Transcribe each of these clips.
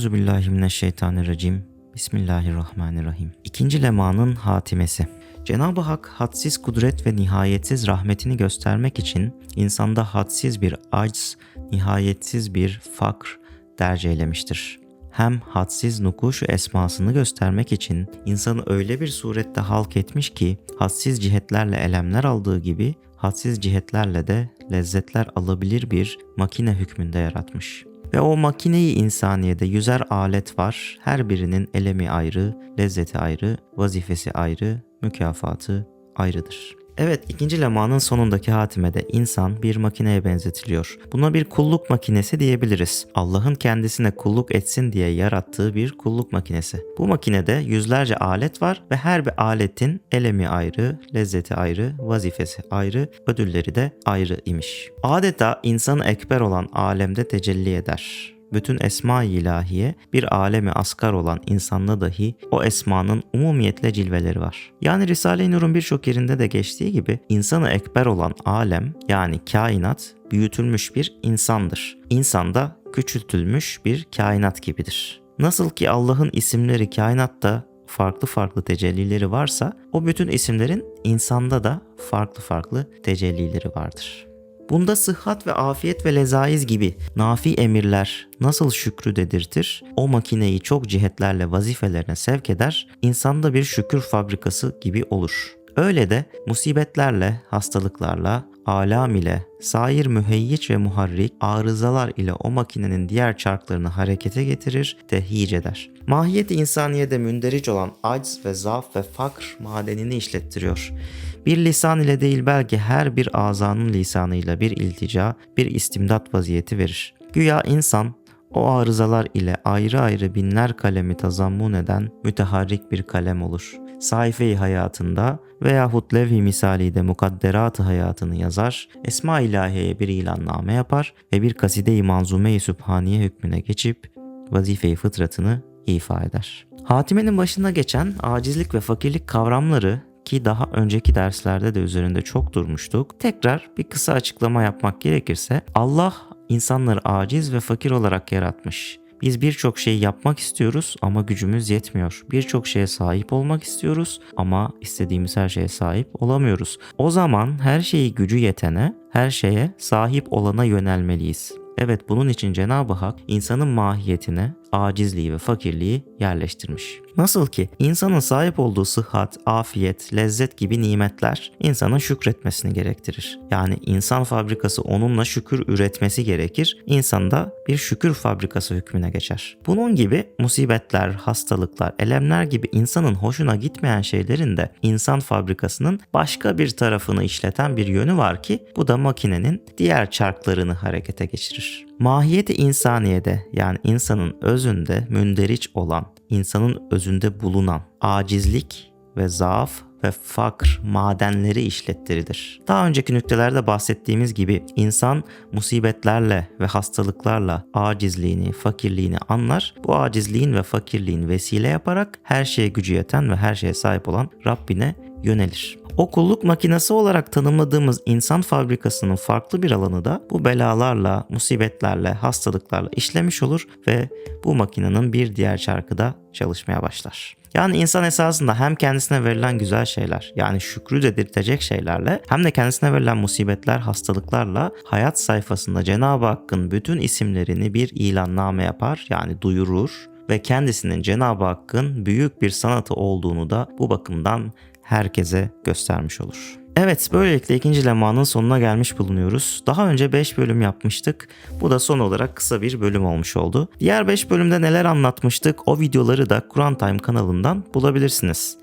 Euzubillahimineşşeytanirracim. Bismillahirrahmanirrahim. İkinci lemanın hatimesi. Cenab-ı Hak hadsiz kudret ve nihayetsiz rahmetini göstermek için insanda hadsiz bir acz, nihayetsiz bir fakr derc eylemiştir. Hem hadsiz nukuşu esmasını göstermek için insanı öyle bir surette halk etmiş ki hadsiz cihetlerle elemler aldığı gibi hadsiz cihetlerle de lezzetler alabilir bir makine hükmünde yaratmış. Ve o makineyi insaniyede yüzer alet var. Her birinin elemi ayrı, lezzeti ayrı, vazifesi ayrı, mükafatı ayrıdır. Evet ikinci lemanın sonundaki hatimede insan bir makineye benzetiliyor. Buna bir kulluk makinesi diyebiliriz. Allah'ın kendisine kulluk etsin diye yarattığı bir kulluk makinesi. Bu makinede yüzlerce alet var ve her bir aletin elemi ayrı, lezzeti ayrı, vazifesi ayrı, ödülleri de ayrı imiş. Adeta insanı ekber olan alemde tecelli eder bütün esma-i ilahiye bir alemi asgar olan insanda dahi o esmanın umumiyetle cilveleri var. Yani Risale-i Nur'un birçok yerinde de geçtiği gibi insanı ekber olan alem yani kainat büyütülmüş bir insandır. İnsan da küçültülmüş bir kainat gibidir. Nasıl ki Allah'ın isimleri kainatta farklı farklı tecellileri varsa o bütün isimlerin insanda da farklı farklı tecellileri vardır. Bunda sıhhat ve afiyet ve lezaiz gibi nafi emirler nasıl şükrü dedirtir, o makineyi çok cihetlerle vazifelerine sevk eder, insanda bir şükür fabrikası gibi olur. Öyle de musibetlerle, hastalıklarla, alam ile, sair müheyyiç ve muharrik arızalar ile o makinenin diğer çarklarını harekete getirir, tehyic eder. Mahiyeti insaniyede münderic olan acz ve zaaf ve fakr madenini işlettiriyor. Bir lisan ile değil belki her bir azanın lisanıyla bir iltica, bir istimdat vaziyeti verir. Güya insan o arızalar ile ayrı ayrı binler kalemi tazammun eden müteharrik bir kalem olur. Sayfe-i hayatında veyahut levh-i misali de mukadderat hayatını yazar, Esma ilahiyeye bir ilanname yapar ve bir kaside-i manzume-i sübhaniye hükmüne geçip vazife-i fıtratını ifa eder. Hatimenin başında geçen acizlik ve fakirlik kavramları ki daha önceki derslerde de üzerinde çok durmuştuk. Tekrar bir kısa açıklama yapmak gerekirse Allah insanları aciz ve fakir olarak yaratmış. Biz birçok şeyi yapmak istiyoruz ama gücümüz yetmiyor. Birçok şeye sahip olmak istiyoruz ama istediğimiz her şeye sahip olamıyoruz. O zaman her şeyi gücü yetene, her şeye sahip olana yönelmeliyiz. Evet bunun için Cenab-ı Hak insanın mahiyetine acizliği ve fakirliği yerleştirmiş. Nasıl ki insanın sahip olduğu sıhhat, afiyet, lezzet gibi nimetler insanın şükretmesini gerektirir. Yani insan fabrikası onunla şükür üretmesi gerekir. İnsan da bir şükür fabrikası hükmüne geçer. Bunun gibi musibetler, hastalıklar, elemler gibi insanın hoşuna gitmeyen şeylerin de insan fabrikasının başka bir tarafını işleten bir yönü var ki bu da makinenin diğer çarklarını harekete geçirir. Mahiyeti insaniyede yani insanın özünde münderiç olan, insanın özünde bulunan acizlik ve zaaf ve fakr madenleri işlettiridir. Daha önceki nüktelerde bahsettiğimiz gibi insan musibetlerle ve hastalıklarla acizliğini, fakirliğini anlar. Bu acizliğin ve fakirliğin vesile yaparak her şeye gücü yeten ve her şeye sahip olan Rabbine yönelir. O kulluk makinesi olarak tanımladığımız insan fabrikasının farklı bir alanı da bu belalarla, musibetlerle, hastalıklarla işlemiş olur ve bu makinenin bir diğer çarkı da çalışmaya başlar. Yani insan esasında hem kendisine verilen güzel şeyler yani şükrü dedirtecek şeylerle hem de kendisine verilen musibetler, hastalıklarla hayat sayfasında Cenab-ı Hakk'ın bütün isimlerini bir ilanname yapar yani duyurur ve kendisinin Cenab-ı Hakk'ın büyük bir sanatı olduğunu da bu bakımdan herkese göstermiş olur. Evet böylelikle ikinci lemanın sonuna gelmiş bulunuyoruz. Daha önce 5 bölüm yapmıştık. Bu da son olarak kısa bir bölüm olmuş oldu. Diğer 5 bölümde neler anlatmıştık o videoları da Kur'an Time kanalından bulabilirsiniz.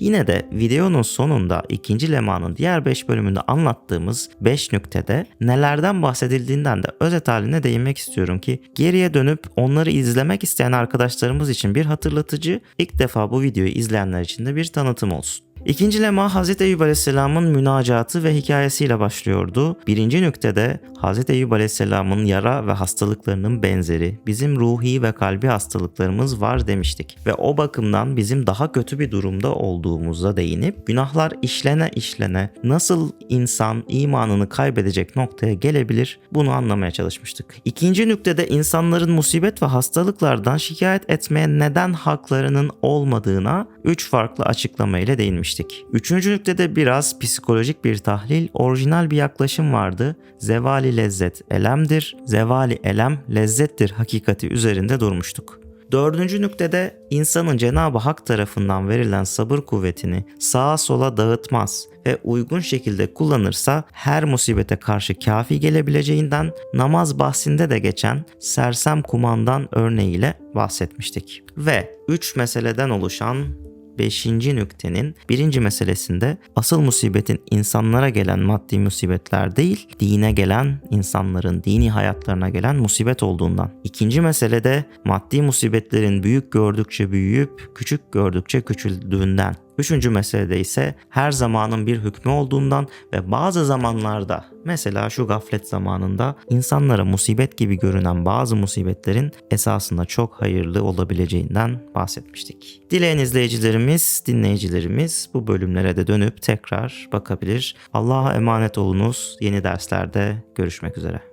Yine de videonun sonunda ikinci lemanın diğer 5 bölümünde anlattığımız 5 nüktede nelerden bahsedildiğinden de özet haline değinmek istiyorum ki geriye dönüp onları izlemek isteyen arkadaşlarımız için bir hatırlatıcı, ilk defa bu videoyu izleyenler için de bir tanıtım olsun. İkinci lema Hz. Eyüp Aleyhisselam'ın münacatı ve hikayesiyle başlıyordu. Birinci nüktede Hz. Eyüp Aleyhisselam'ın yara ve hastalıklarının benzeri bizim ruhi ve kalbi hastalıklarımız var demiştik. Ve o bakımdan bizim daha kötü bir durumda olduğumuza değinip günahlar işlene işlene nasıl insan imanını kaybedecek noktaya gelebilir bunu anlamaya çalışmıştık. İkinci nüktede insanların musibet ve hastalıklardan şikayet etmeye neden haklarının olmadığına üç farklı açıklama ile değinmiştik. Üçüncü nüktede biraz psikolojik bir tahlil, orijinal bir yaklaşım vardı. Zevali lezzet elemdir, zevali elem lezzettir hakikati üzerinde durmuştuk. Dördüncü nüktede insanın Cenab-ı Hak tarafından verilen sabır kuvvetini sağa sola dağıtmaz ve uygun şekilde kullanırsa her musibete karşı kafi gelebileceğinden namaz bahsinde de geçen sersem kumandan örneğiyle bahsetmiştik. Ve üç meseleden oluşan Beşinci nüktenin birinci meselesinde asıl musibetin insanlara gelen maddi musibetler değil, dine gelen insanların dini hayatlarına gelen musibet olduğundan. İkinci meselede maddi musibetlerin büyük gördükçe büyüyüp küçük gördükçe küçüldüğünden. Üçüncü meselede ise her zamanın bir hükmü olduğundan ve bazı zamanlarda mesela şu gaflet zamanında insanlara musibet gibi görünen bazı musibetlerin esasında çok hayırlı olabileceğinden bahsetmiştik. Dileyen izleyicilerimiz, dinleyicilerimiz bu bölümlere de dönüp tekrar bakabilir. Allah'a emanet olunuz. Yeni derslerde görüşmek üzere.